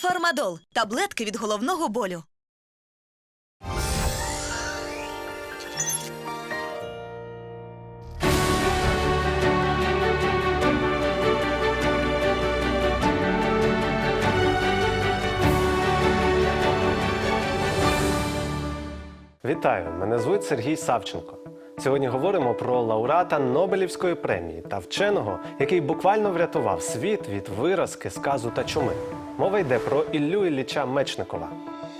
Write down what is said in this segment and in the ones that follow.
Фармадол таблетки від головного болю. Вітаю! Мене звуть Сергій Савченко. Сьогодні говоримо про лауреата Нобелівської премії та вченого, який буквально врятував світ від виразки, сказу та чуми. Мова йде про Іллю Ілліча Мечникова.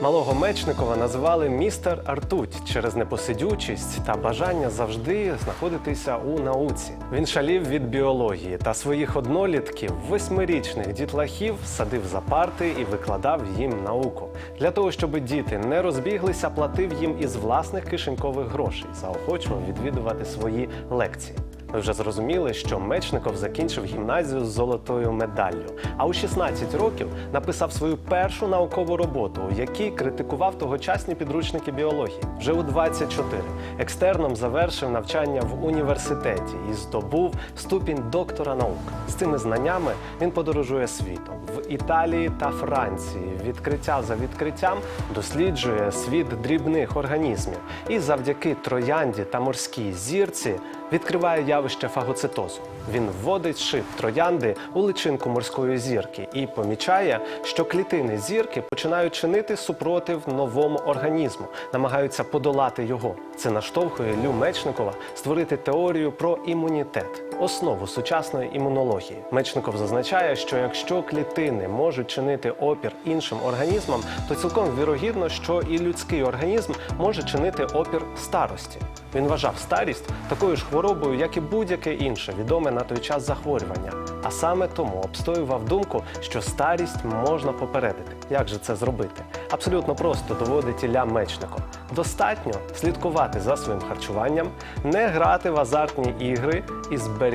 Малого Мечникова називали містер Артуть через непосидючість та бажання завжди знаходитися у науці. Він шалів від біології та своїх однолітків, восьмирічних дітлахів, садив за парти і викладав їм науку. Для того, щоб діти не розбіглися, платив їм із власних кишенькових грошей, заохочував відвідувати свої лекції. Ми вже зрозуміли, що Мечников закінчив гімназію з золотою медаллю. А у 16 років написав свою першу наукову роботу, у якій критикував тогочасні підручники біології. Вже у 24 екстерном завершив навчання в університеті і здобув ступінь доктора наук. З цими знаннями він подорожує світом в Італії та Франції. Відкриття за відкриттям досліджує світ дрібних організмів і завдяки троянді та морській зірці відкриває явище фагоцитозу. Він вводить шип троянди у личинку морської зірки і помічає, що клітини зірки починають чинити супротив новому організму, намагаються подолати його. Це наштовхує Лю Мечникова створити теорію про імунітет, основу сучасної імунології. Мечников зазначає, що якщо клітини можуть чинити опір іншим організмам, то цілком вірогідно, що і людський організм може чинити опір старості. Він вважав старість такою ж хворобою, як і будь-яке інше відоме на той час захворювання. А саме тому обстоював думку, що старість можна попередити. Як же це зробити? Абсолютно просто доводить Ілля Мечников. Достатньо слідкувати за своїм харчуванням, не грати в азартні ігри і зберігати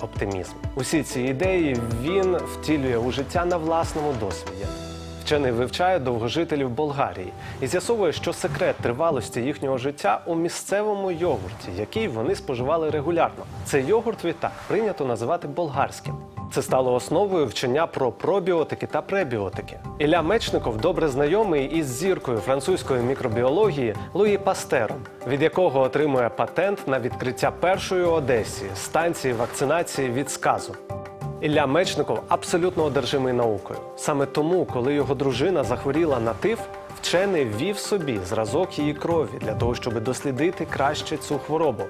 оптимізм. Усі ці ідеї він втілює у життя на власному досвіді. Вчений вивчає довгожителів Болгарії і з'ясовує, що секрет тривалості їхнього життя у місцевому йогурті, який вони споживали регулярно. Цей йогурт відтак прийнято називати болгарським. Це стало основою вчення про пробіотики та пребіотики. Ілля Мечников добре знайомий із зіркою французької мікробіології Луї Пастером, від якого отримує патент на відкриття першої у Одесі станції вакцинації від сказу. Ілля Мечников абсолютно одержимий наукою. Саме тому, коли його дружина захворіла на тиф, вчений ввів собі зразок її крові для того, щоб дослідити краще цю хворобу.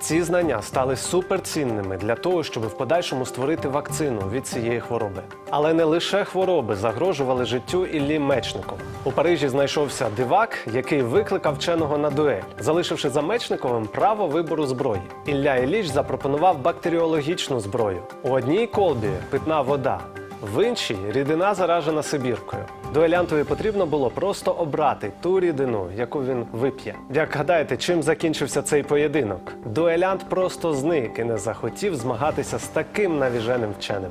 Ці знання стали суперцінними для того, щоб в подальшому створити вакцину від цієї хвороби. Але не лише хвороби загрожували життю Іллі Мечникова. У Парижі знайшовся дивак, який викликав вченого на дуель, залишивши за Мечниковим право вибору зброї. Ілля Ілліч запропонував бактеріологічну зброю. У одній колбі питна вода, в іншій рідина заражена сибіркою. Дуелянтові потрібно було просто обрати ту рідину, яку він вип'є. Як гадаєте, чим закінчився цей поєдинок? Дуелянт просто зник і не захотів змагатися з таким навіженим вченим.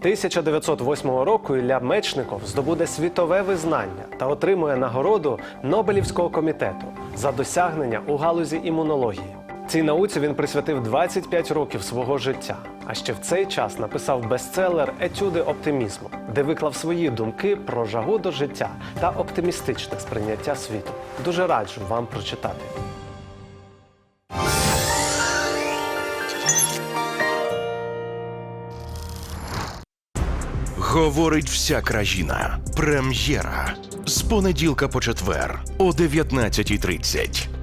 1908 року Ілля Мечников здобуде світове визнання та отримує нагороду Нобелівського комітету за досягнення у галузі імунології. Цій науці він присвятив 25 років свого життя. А ще в цей час написав бестселер Етюди оптимізму, де виклав свої думки про жагу до життя та оптимістичне сприйняття світу. Дуже раджу вам прочитати. Говорить вся країна. Прем'єра з понеділка по четвер о 19.30.